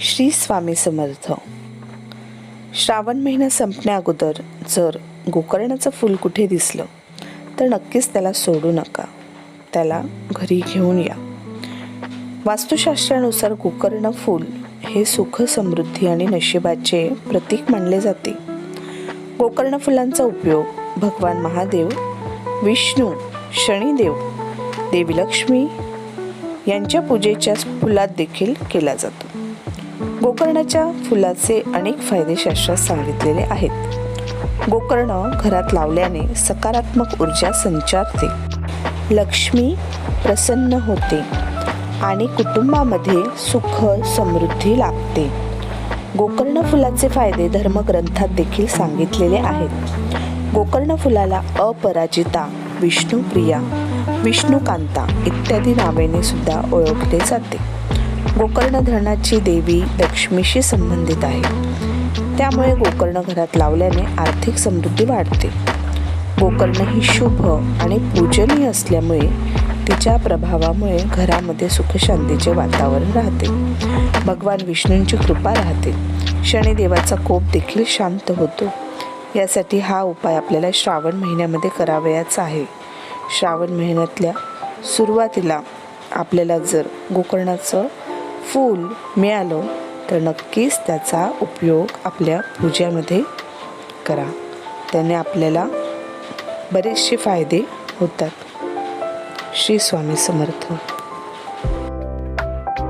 श्री स्वामी समर्थ. श्रावण महिना संपण्या अगोदर जर गोकर्णाचं फूल कुठे दिसलं तर नक्कीच त्याला सोडू नका. त्याला घरी घेऊन या. वास्तुशास्त्रानुसार गोकर्ण फूल हे सुख समृद्धी आणि नशिबाचे प्रतीक मानले जाते. गोकर्ण फुलांचा उपयोग भगवान महादेव विष्णू शनिदेव देवी लक्ष्मी यांच्या पूजेच्या फुलात देखील केला जातो. गोकर्णाच्या फुलाचे अनेक फायदे शास्त्रात सांगितलेले आहेत. गोकर्ण घरात लावल्याने सकारात्मक ऊर्जा संचारते. लक्ष्मी प्रसन्न होते आणि कुटुंबामध्ये सुख समृद्धी लागते गोकर्ण फुलाचे फायदे धर्मग्रंथात देखील सांगितलेले आहेत. गोकर्ण फुलाला अपराजिता विष्णुप्रिया विष्णुकांता इत्यादी नावेने सुद्धा ओळखले जाते. गोकर्ण धरणाची देवी लक्ष्मीशी संबंधित आहे. त्यामुळे गोकर्ण घरात लावल्याने आर्थिक समृद्धी वाढते. गोकर्ण ही शुभ आणि पूजनीय असल्यामुळे तिच्या प्रभावामुळे घरामध्ये सुखशांतीचे वातावरण राहते. भगवान विष्णूंची कृपा राहते. शनिदेवाचा कोप देखील शांत होतो. यासाठी हा उपाय आपल्याला श्रावण महिन्यामध्ये करावयाचा आहे. श्रावण महिन्यातल्या सुरुवातीला आपल्याला जर गोकर्णाचं फूल मिळालं तर नक्कीच त्याचा उपयोग आपल्या पूजेमध्ये करा. त्याने आपल्याला बरेचसे फायदे होतात. श्री स्वामी समर्थ.